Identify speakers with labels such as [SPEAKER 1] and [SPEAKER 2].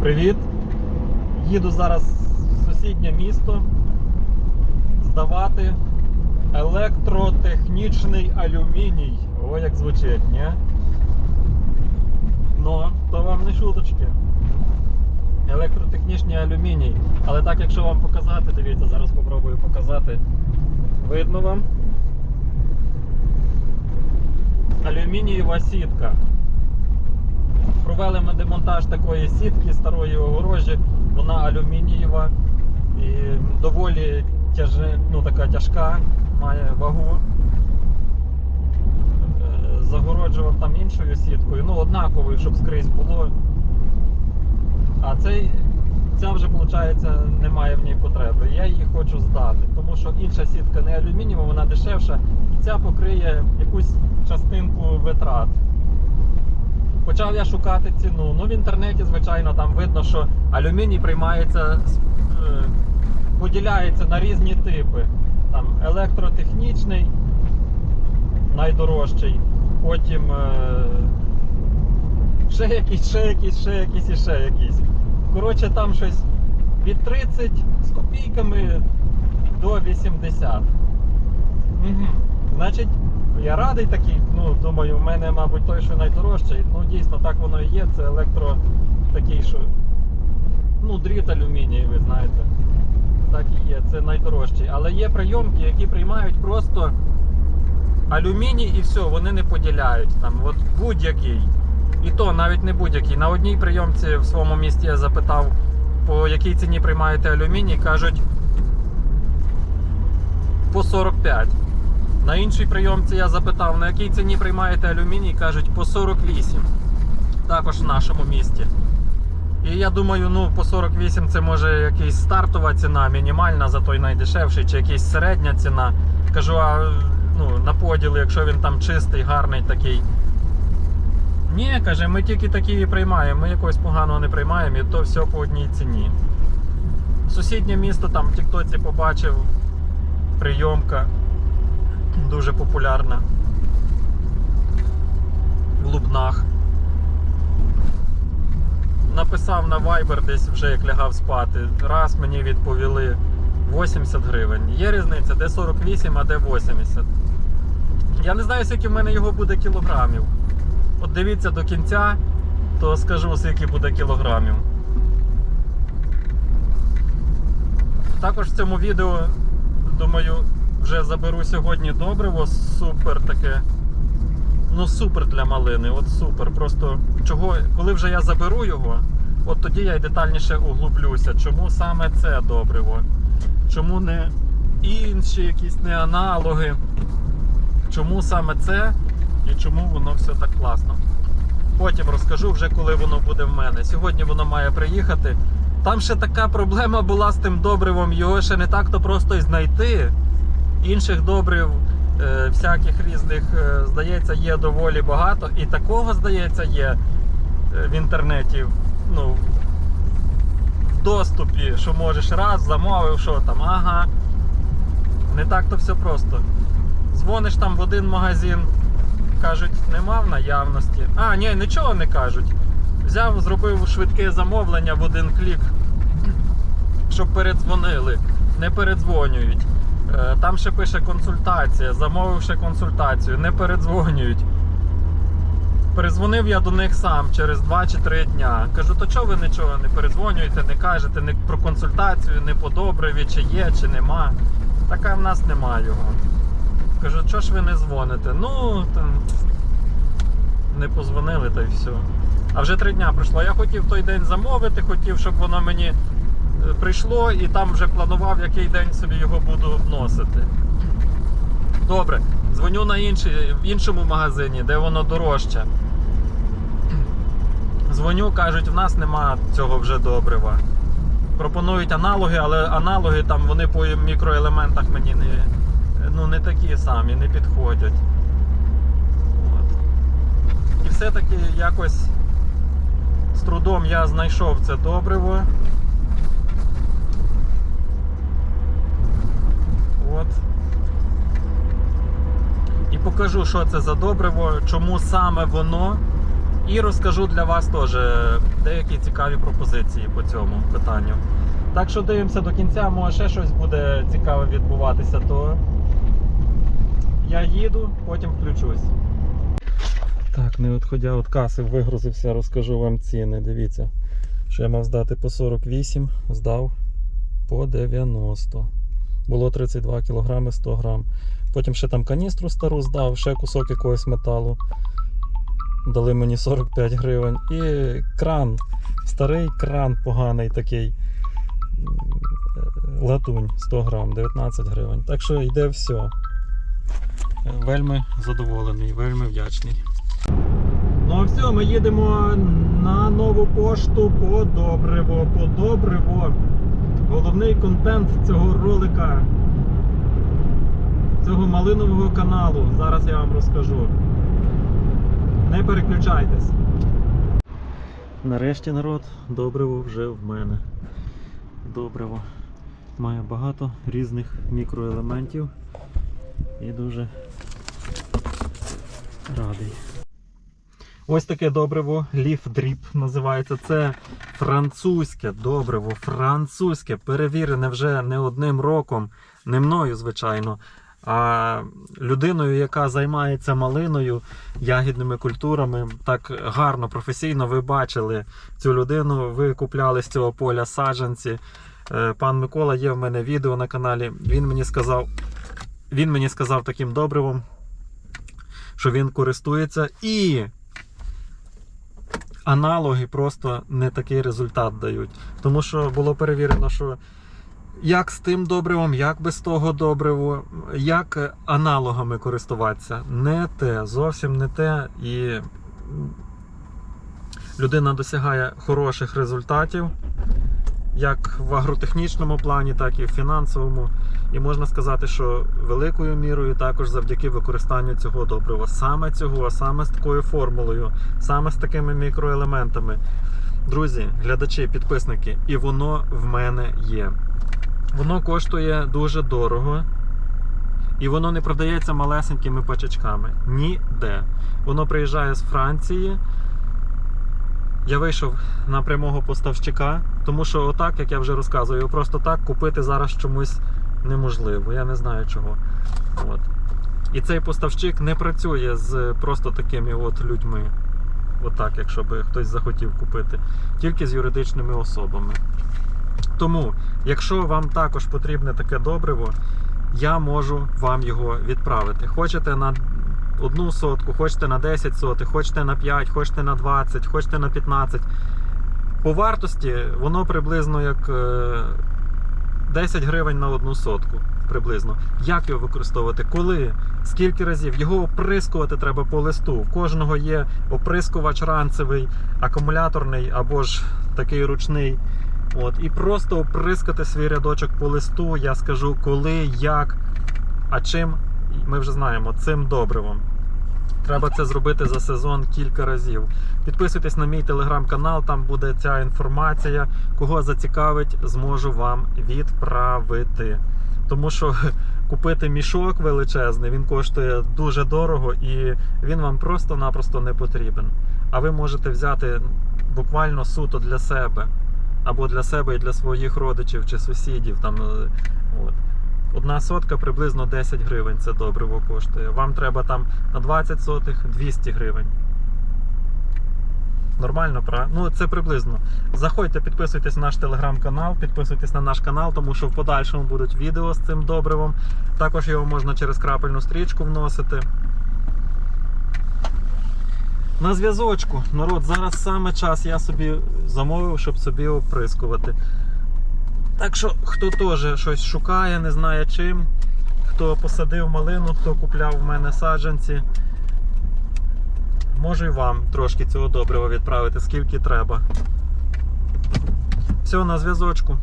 [SPEAKER 1] Привіт! Їду зараз в сусіднє місто здавати електротехнічний алюміній. О, як звучить, ні? Ну, то вам не шуточки. Електротехнічний алюміній. Але так, якщо вам показати, дивіться, зараз спробую показати. Видно вам? Алюмінієва сітка. Провели ми демонтаж такої сітки старої огорожі. Вона алюмінієва і доволі тяжи, ну, така тяжка, має вагу. Е, Загороджував там іншою сіткою, ну однаковою, щоб скрізь було. А цей, ця вже, виходить, немає в ній потреби. Я її хочу здати, тому що інша сітка не алюмінієва, вона дешевша, ця покриє якусь частинку витрат. Почав я шукати ціну. Ну в інтернеті, звичайно, там видно, що алюміній приймається, е, поділяється на різні типи. Там електротехнічний, найдорожчий, потім е, ще якийсь, ще якийсь, ще якийсь і ще якийсь. Коротше, там щось від 30 з копійками до 80. Угу. Значить, я радий такий, ну думаю, в мене, мабуть, той, що найдорожчий. Ну, дійсно, так воно і є. Це електро такий, що. Ну, дріт алюміній, ви знаєте. Так і є, це найдорожчий. Але є прийомки, які приймають просто алюміній і все, вони не поділяють. Там, от будь-який. І то навіть не будь-який. На одній прийомці в своєму місті я запитав, по якій ціні приймаєте алюміній, кажуть по 45. На іншій прийомці я запитав, на якій ціні приймаєте алюміній, кажуть по 48. Також в нашому місті. І я думаю, ну по 48 це може якась стартова ціна, мінімальна за той найдешевший, чи якась середня ціна. Кажу, а ну, на поділ, якщо він там чистий, гарний такий. Ні, каже, ми тільки такі і приймаємо, ми якогось поганого не приймаємо, і то все по одній ціні. Сусіднє місто там в Тіктоці побачив прийомка дуже популярна в Лубнах. Написав на Viber десь вже як лягав спати. Раз мені відповіли 80 гривень. Є різниця, де 48, а де 80. Я не знаю, скільки в мене його буде кілограмів. От дивіться до кінця, то скажу, скільки буде кілограмів. Також в цьому відео, думаю, вже заберу сьогодні добриво. Супер таке. Ну, супер для малини, от супер. Просто чого, коли вже я заберу його, от тоді я й детальніше углублюся. Чому саме це добриво? Чому не інші якісь не аналоги? Чому саме це і чому воно все так класно? Потім розкажу вже, коли воно буде в мене. Сьогодні воно має приїхати. Там ще така проблема була з тим добривом, його ще не так-то просто й знайти. Інших добрив, е, всяких різних, е, здається, є доволі багато. І такого, здається, є е, в інтернеті. Ну, в доступі, що можеш раз, замовив, що там, ага. Не так-то все просто. Дзвониш там в один магазин, кажуть, нема в наявності. А, ні, нічого не кажуть. Взяв, зробив швидке замовлення в один клік, щоб передзвонили. Не передзвонюють. Е, Там ще пише консультація, замовив ще консультацію, не передзвонюють. Перезвонив я до них сам через 2 чи 3 дня. Кажу, то чого ви нічого не передзвонюєте, не кажете не про консультацію, не по добриві, чи є, чи нема. Така в нас нема його. Кажу, чого ж ви не дзвоните? Ну, там не позвонили та й все. А вже три дня пройшло. Я хотів той день замовити, хотів, щоб воно мені прийшло і там вже планував, який день собі його буду вносити. Добре, дзвоню на інший, в іншому магазині, де воно дорожче. Дзвоню, кажуть, в нас нема цього вже добрива. Пропонують аналоги, але аналоги там вони по мікроелементах мені не, ну, не такі самі, не підходять. От. І все-таки якось з трудом я знайшов це добриво. От. І покажу, що це за добриво, чому саме воно І розкажу для вас теж деякі цікаві пропозиції по цьому питанню. Так що дивимося до кінця, може ще щось буде цікаве відбуватися, то я їду, потім включусь. Так, не відходя від каси, вигрузився, розкажу вам ціни. Дивіться, що я мав здати по 48, здав по 90. Було 32 кг 100 грам. Потім ще там каністру стару здав, ще кусок якогось металу. Дали мені 45 гривень. І кран, старий кран поганий такий. Латунь 100 грам, 19 гривень. Так що йде все. Вельми задоволений, вельми вдячний. Ну а все, ми їдемо на нову пошту по добриво. По добриво. Головний контент цього ролика, цього малинового каналу. Зараз я вам розкажу. Не переключайтесь. Нарешті народ, добриво вже в мене. Добриво має багато різних мікроелементів і дуже радий. Ось таке добриво, Leaf Drip називається. Це французьке добриво, французьке, перевірене вже не одним роком, не мною, звичайно, а людиною, яка займається малиною, ягідними культурами. Так гарно, професійно ви бачили цю людину, ви купляли з цього поля саджанці. Е, Пан Микола є в мене відео на каналі. Він мені сказав, він мені сказав таким добривом, що він користується і аналоги просто не такий результат дають. Тому що було перевірено, що як з тим добривом, як без того добриву, як аналогами користуватися. Не те, зовсім не те. І людина досягає хороших результатів, як в агротехнічному плані, так і в фінансовому. І можна сказати, що великою мірою також завдяки використанню цього добрива. Саме цього, саме з такою формулою, саме з такими мікроелементами. Друзі, глядачі, підписники, і воно в мене є. Воно коштує дуже дорого. І воно не продається малесенькими пачечками. Ніде. Воно приїжджає з Франції. Я вийшов на прямого поставщика, тому що отак, як я вже розказую, просто так купити зараз чомусь неможливо. Я не знаю чого. От. І цей поставщик не працює з просто такими от людьми. Отак, якщо би хтось захотів купити, тільки з юридичними особами. Тому, якщо вам також потрібне таке добриво, я можу вам його відправити. Хочете на одну сотку, хочете на 10 сотих, хочете на 5, хочете на 20, хочете на 15. По вартості воно приблизно як е, 10 гривень на одну сотку. Приблизно. Як його використовувати? Коли? Скільки разів? Його оприскувати треба по листу. В кожного є оприскувач ранцевий, акумуляторний або ж такий ручний. От, і просто оприскати свій рядочок по листу, я скажу коли, як, а чим, ми вже знаємо, цим добривом. Треба це зробити за сезон кілька разів. Підписуйтесь на мій телеграм-канал, там буде ця інформація. Кого зацікавить, зможу вам відправити. Тому що купити мішок величезний, він коштує дуже дорого і він вам просто-напросто не потрібен. А ви можете взяти буквально суто для себе або для себе і для своїх родичів чи сусідів. Там, е, от. Одна сотка приблизно 10 гривень це добриво коштує. Вам треба там на 20 сотих 200 гривень. Нормально, правда? Ну, це приблизно. Заходьте, підписуйтесь на наш телеграм-канал, підписуйтесь на наш канал, тому що в подальшому будуть відео з цим добривом. Також його можна через крапельну стрічку вносити. На зв'язочку, народ, зараз саме час я собі замовив, щоб собі оприскувати. Так що, хто теж щось шукає, не знає чим, хто посадив малину, хто купляв в мене саджанці, можу і вам трошки цього добрива відправити, скільки треба. Все, на зв'язочку.